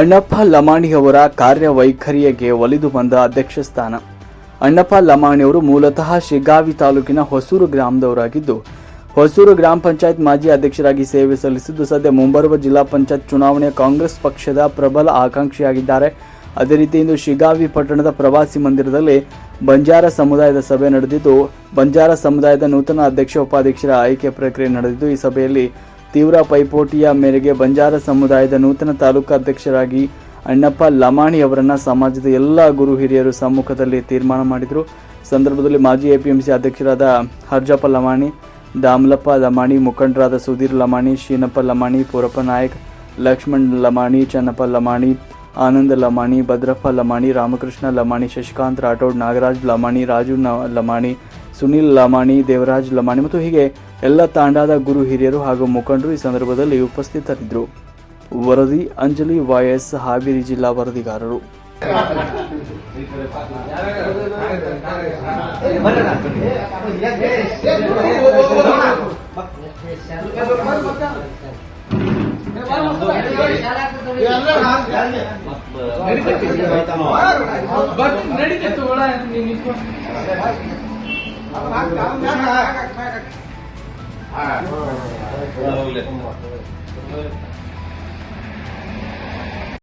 ಅಣ್ಣಪ್ಪ ಲಮಾಣಿ ಅವರ ಕಾರ್ಯವೈಖರಿಯಗೆ ಒಲಿದು ಬಂದ ಅಧ್ಯಕ್ಷ ಸ್ಥಾನ. ಅಣ್ಣಪ್ಪ ಲಮಾಣಿಯವರು ಮೂಲತಃ ಶಿಗ್ಗಾವಿ ತಾಲೂಕಿನ ಹೊಸೂರು ಗ್ರಾಮದವರಾಗಿದ್ದು, ಹೊಸೂರು ಗ್ರಾಮ ಪಂಚಾಯತ್ ಮಾಜಿ ಅಧ್ಯಕ್ಷರಾಗಿ ಸೇವೆ ಸಲ್ಲಿಸಿದ್ದು ಸದ್ಯ ಮುಂಬರುವ ಜಿಲ್ಲಾ ಪಂಚಾಯತ್ ಚುನಾವಣೆಯ ಕಾಂಗ್ರೆಸ್ ಪಕ್ಷದ ಪ್ರಬಲ ಆಕಾಂಕ್ಷಿಯಾಗಿದ್ದಾರೆ. ಅದೇ ರೀತಿ ಇಂದು ಶಿಗಾವಿ ಪಟ್ಟಣದ ಪ್ರವಾಸಿ ಮಂದಿರದಲ್ಲಿ ಬಂಜಾರ ಸಮುದಾಯದ ಸಭೆ ನಡೆದಿದ್ದು, ಬಂಜಾರ ಸಮುದಾಯದ ನೂತನ ಅಧ್ಯಕ್ಷ ಉಪಾಧ್ಯಕ್ಷರ ಆಯ್ಕೆ ಪ್ರಕ್ರಿಯೆ ನಡೆದಿದ್ದು, ಈ ಸಭೆಯಲ್ಲಿ ತೀವ್ರ ಪೈಪೋಟಿಯ ಮೇರೆಗೆ ಬಂಜಾರ ಸಮುದಾಯದ ನೂತನ ತಾಲೂಕಾ ಅಧ್ಯಕ್ಷರಾಗಿ ಅಣ್ಣಪ್ಪ ಲಮಾಣಿ ಅವರನ್ನು ಸಮಾಜದ ಎಲ್ಲ ಗುರು ಹಿರಿಯರು ಸಮ್ಮುಖದಲ್ಲಿ ತೀರ್ಮಾನ ಮಾಡಿದರು. ಸಂದರ್ಭದಲ್ಲಿ ಮಾಜಿ ಎಪಿಎಂಸಿ ಅಧ್ಯಕ್ಷರಾದ ಹರ್ಜಪ್ಪ ಲಮಾಣಿ, ದಾಮಲಪ್ಪ ಲಮಾಣಿ, ಮುಖಂಡರಾದ ಸುಧೀರ್ ಲಮಾಣಿ, ಶೀನಪ್ಪ ಲಮಾಣಿ, ಪೂರಪ್ಪ ನಾಯಕ್, ಲಕ್ಷ್ಮಣ್ ಲಮಾಣಿ, ಚನ್ನಪ್ಪ ಲಮಾಣಿ, ಆನಂದ ಲಮಾಣಿ, ಭದ್ರಪ್ಪ ಲಮಾಣಿ, ರಾಮಕೃಷ್ಣ ಲಮಾಣಿ, ಶಶಿಕಾಂತ್ ರಾಠೋಡ್, ನಾಗರಾಜ್ ಲಮಾಣಿ, ರಾಜು ಲಮಾಣಿ, ಸುನಿಲ್ ಲಮಾಣಿ, ದೇವರಾಜ್ ಲಮಾಣಿ ಮತ್ತು ಹೀಗೆ ಎಲ್ಲ ತಾಂಡಾದ ಗುರು ಹಿರಿಯರು ಹಾಗೂ ಮುಖಂಡರು ಈ ಸಂದರ್ಭದಲ್ಲಿ ಉಪಸ್ಥಿತರಿದ್ದರು. ವರದಿ, ಅಂಜಲಿ ವಾಯಸ್ ಹಾವೇರಿ ಜಿಲ್ಲಾ ವರದಿಗಾರರು. à, à.